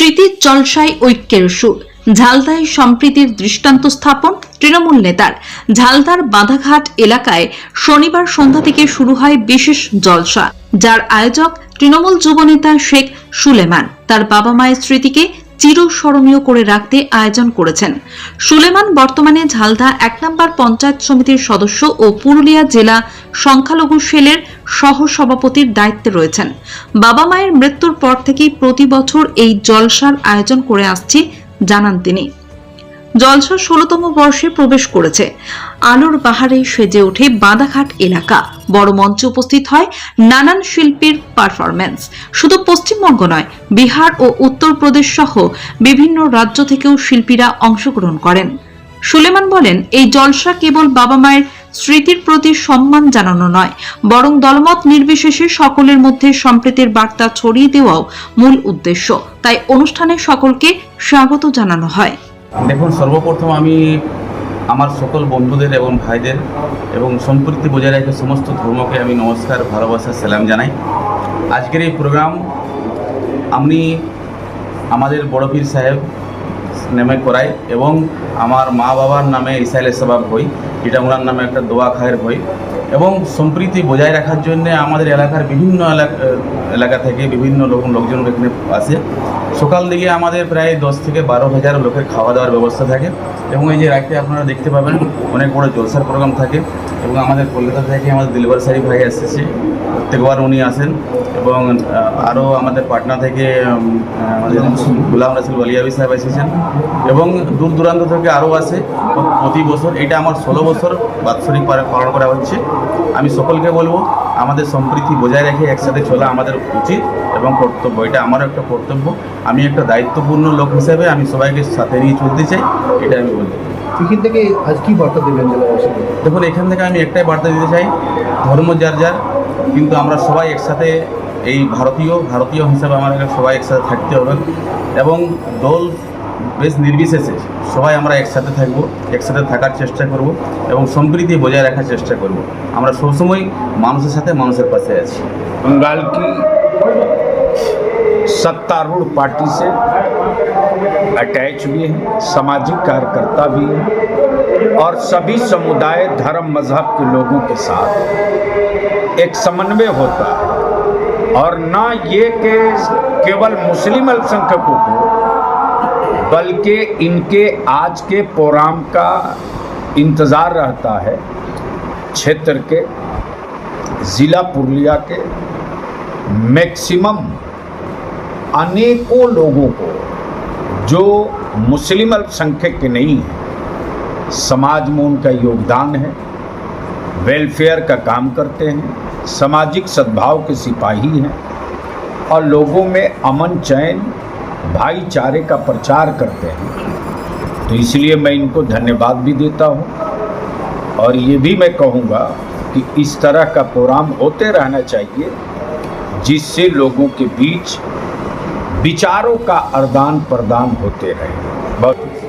স্মৃতির জলসায় ঐক্যের সুর। ঝালদায় সম্প্রীতির দৃষ্টান্ত স্থাপন তৃণমূল নেতার। ঝালদার বাঁধাঘাট এলাকায় শনিবার সন্ধ্যা থেকে শুরু হয় বিশেষ জলসা, যার আয়োজক তৃণমূল যুবনেতা শেখ সুলেমান। তার বাবা মায়ের স্মৃতিকে চিরস্মরণীয় করে রাখতে আয়োজন করেছেন। সুলেমান বর্তমানে ঝালদা এক নম্বর পঞ্চায়েত সমিতির সদস্য ও পুরুলিয়া জেলা সংখ্যালঘু সেলের সহ সভাপতির দায়িত্বে রয়েছেন। বাবা মায়ের মৃত্যুর পর থেকেই প্রতি বছর এই জলসার আয়োজন করে আসছি জানান তিনি। জলসা ষোলতম বর্ষে প্রবেশ করেছে। আলোর বাহারে সেজে ওঠে বাঁধাঘাট এলাকা। বড় মঞ্চে উপস্থিত হয় নানান শিল্পীর পারফরম্যান্স। শুধু পশ্চিমবঙ্গ নয়, বিহার ও উত্তরপ্রদেশ সহ বিভিন্ন রাজ্য থেকেও শিল্পীরা অংশগ্রহণ করেন। সুলেমান বলেন, এই জলসা কেবল বাবা মায়ের স্মৃতির প্রতি সম্মান জানানো নয়, বরং দলমত নির্বিশেষে সকলের মধ্যে সম্প্রীতির বার্তা ছড়িয়ে দেওয়াও মূল উদ্দেশ্য। তাই অনুষ্ঠানে সকলকে স্বাগত জানানো হয়। দেখুন, সর্বপ্রথম আমি আমার সকল বন্ধুদের এবং ভাইদের এবং সম্প্রীতি বজায় রেখে সমস্ত ধর্মকে আমি নমস্কার, ভালোবাসা, সালাম জানাই। আজকের এই প্রোগ্রাম আমি আমাদের বড় সাহেব নামে করাই এবং আমার মা বাবার নামে ইসাইলে সবাব হই ইটামুলার নামে একটা দোয়া খায়ের বই এবং সম্প্রীতি বজায় রাখার জন্য আমাদের এলাকার বিভিন্ন এলাকা থেকে বিভিন্ন লোক লোকজন এখানে আসে। সকাল দিকে আমাদের প্রায় দশ থেকে বারো হাজার লোকের খাওয়া দাওয়ার ব্যবস্থা থাকে এবং এই যে রাতে আপনারা দেখতে পাবেন অনেক বড় জলসার প্রোগ্রাম থাকে এবং আমাদের কলকাতা থেকে আমাদের দিলবার সারি ভাই এসেছে। প্রত্যেকবার উনি আসেন এবং আরও আমাদের পাটনা থেকে আমাদের গুলাম রাসুল। বলিয়াবি সাহেব এসেছেন এবং দূর দূরান্ত থেকে আরও আসে প্র- প্রতি বছর। এটা আমার ষোলো বছর বাৎসরিক পালন করা হচ্ছে। আমি সকলকে বলব আমাদের সম্প্রীতি বজায় রেখে একসাথে চলা আমাদের উচিত এবং কর্তব্য। এটা আমারও একটা কর্তব্য। আমি একটা দায়িত্বপূর্ণ লোক হিসেবে আমি সবাইকে সাথে নিয়ে চলতে চাই এটা আমি বলব। এখান থেকে আজ কি বার্তা দেবেন জেলাবাসীকে দেখুন এখান থেকে আমি একটাই বার্তা দিতে চাই ধর্ম যার যার কিন্তু আমরা সবাই একসাথে এই ভারতীয় ভারতীয় হিসাবে আমাদের সবাই একসাথে থাকতে হবে এবং দল বেশ নির্বিশেষে সবাই আমরা একসাথে থাকব একসাথে থাকার চেষ্টা করব এবং সম্প্রীতি বজায় রাখার চেষ্টা করব আমরা সবসময় মানুষের সাথে মানুষের পাশে আছি बंगाल की सत्तारूढ़ पार्टी से अटैच भी है सामाजिक कार्यकर्ता भी है और सभी समुदाय धर्म मजहब के लोगों के साथ एक समन्वय होता है और ना ये कि केवल मुस्लिम अल्पसंख्यकों को बल्कि इनके आज के प्रोग्राम का इंतज़ार रहता है क्षेत्र के, ज़िला पुरलिया के, मैक्सिमम अनेकों लोगों को, जो मुस्लिम अल्पसंख्यक के नहीं हैं, समाज में उनका योगदान है वेलफेयर का काम करते हैं, सामाजिक सद्भाव के सिपाही हैं, और लोगों में अमन चैन भाईचारे का प्रचार करते हैं। तो इसलिए मैं इनको धन्यवाद भी देता हूँ। और ये भी मैं कहूँगा कि इस तरह का प्रोग्राम होते रहना चाहिए, जिससे लोगों के बीच विचारों का आदान प्रदान होते रहे। बहुत